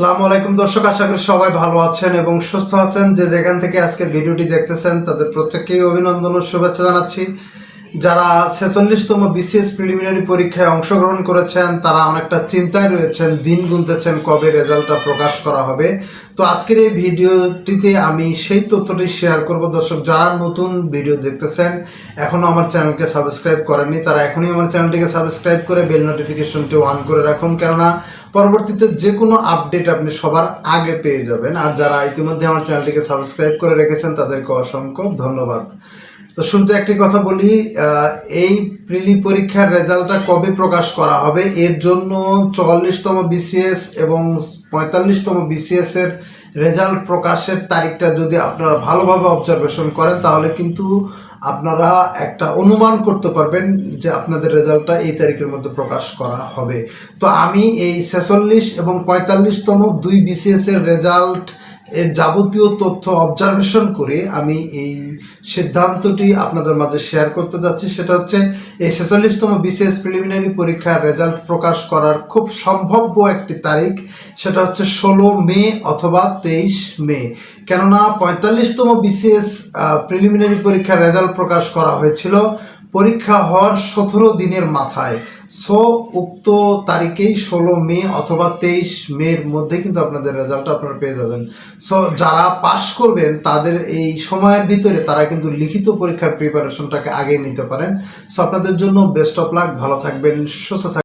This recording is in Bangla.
আসসালামু আলাইকুম দর্শক, আশা করি সবাই ভালো আছেন এবং সুস্থ আছেন। যে যেখান থেকে আজকের ভিডিওটি দেখতেছেন, তাদের প্রত্যেককেই অভিনন্দন ও শুভেচ্ছা জানাচ্ছি। যারা ছেচল্লিশতম বিসিএস প্রিলিমিনারি পরীক্ষায় অংশগ্রহণ করেছেন, তারা অনেকটা চিন্তায় রয়েছেন, দিন গুনতেছেন কবে রেজাল্টটা প্রকাশ করা হবে। তো আজকের এই ভিডিওটিতে আমি সেই তথ্যটি শেয়ার করব। দর্শক, যারা নতুন ভিডিও দেখতেছেন এখনও আমার চ্যানেলকে সাবস্ক্রাইব করেননি, তারা এখনই আমার চ্যানেলটিকে সাবস্ক্রাইব করে বেল নোটিফিকেশনটি অন করে রাখুন। কেননা, পরবর্তীতে যে কোনো আপডেট আপনি সবার আগে পেয়ে যাবেন। আর যারা ইতিমধ্যে আমার চ্যানেলটিকে সাবস্ক্রাইব করে রেখেছেন, তাদেরকে অসংখ্য ধন্যবাদ। তো শুরুতে একটি কথা বলি এই প্রিলি পরীক্ষার রেজাল্টটা কবে প্রকাশ করা হবে? এর জন্য চুয়াল্লিশতম বিসিএস এবং পঁয়তাল্লিশতম বিসিএস এর রেজাল্ট প্রকাশের তারিখটা যদি আপনারা ভালোভাবে অবজারভেশন করেন, তাহলে কিন্তু আপনারা একটা অনুমান করতে পারবেন যে আপনাদের রেজাল্টটা এই তারিখের মধ্যে প্রকাশ করা হবে। তো আমি এই ছেচল্লিশ এবং পঁয়তাল্লিশতম দুই বিসিএস এর রেজাল্ট এর যাবতীয় তথ্য অবজারভেশন করে আমি এই সিদ্ধান্তটি আপনাদের মাঝে শেয়ার করতে যাচ্ছি। সেটা হচ্ছে, এই ছেচল্লিশতম বিসিএস প্রিলিমিনারি পরীক্ষার রেজাল্ট প্রকাশ করার খুব সম্ভাব্য একটি তারিখ, সেটা হচ্ছে ষোলো মে অথবা তেইশ মে। কেননা পঁয়তাল্লিশতম বিসিএস প্রিলিমিনারি পরীক্ষার রেজাল্ট প্রকাশ করা হয়েছিল পরীক্ষা হওয়ার সতেরো দিনের মাথায়। সো, উক্ত তারিখেই ষোলো মে অথবা তেইশ মের মধ্যে কিন্তু আপনাদের রেজাল্ট আপনারা পেয়ে যাবেন। সো, যারা পাশ করবেন, তাদের এই সময়ের ভিতরে তারা কিন্তু লিখিত পরীক্ষার প্রিপারেশনটাকে আগে নিতে পারেন। সো, আপনাদের জন্য বেস্ট অফ লাক ভালো থাকবেন, সুস্থ থাকবেন।